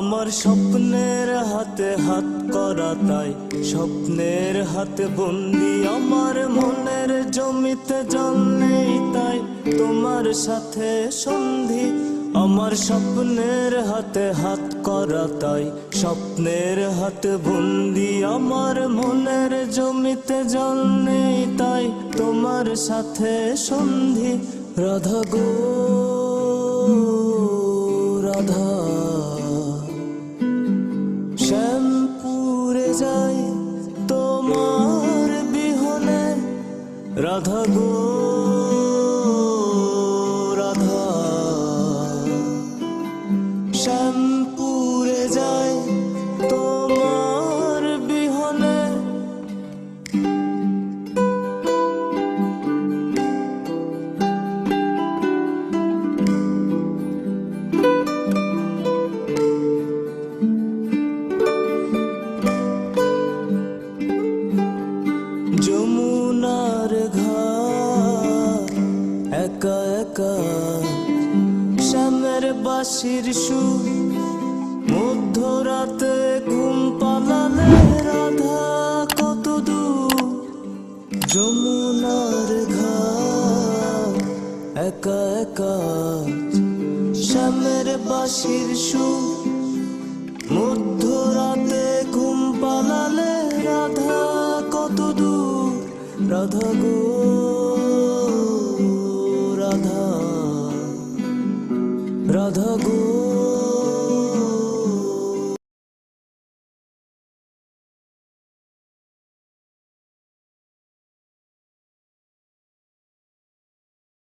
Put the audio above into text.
স্বপ্নের হাতে হাত করা তাই, স্বপ্নের হাতে বন্দি আমার মনের জমিতে জল নেই তাই। তোমার সাথে সন্ধি আমার স্বপ্নের হাতে হাত করা তাই, স্বপ্নের হাতে বন্দি আমার মনের জমিতে জল নেই তাই। তোমার সাথে সন্ধি, রাধা গো। রাধা গো। যমুনার ঘাট একা একা শ্যামের বাসির সুর, মধ্যরাতে ঘুম পালালে রাধা কত দূর, যমুনার ঘাট একা একা শ্যামের বাসির সুর। রাধা গো রাধা রাধা গো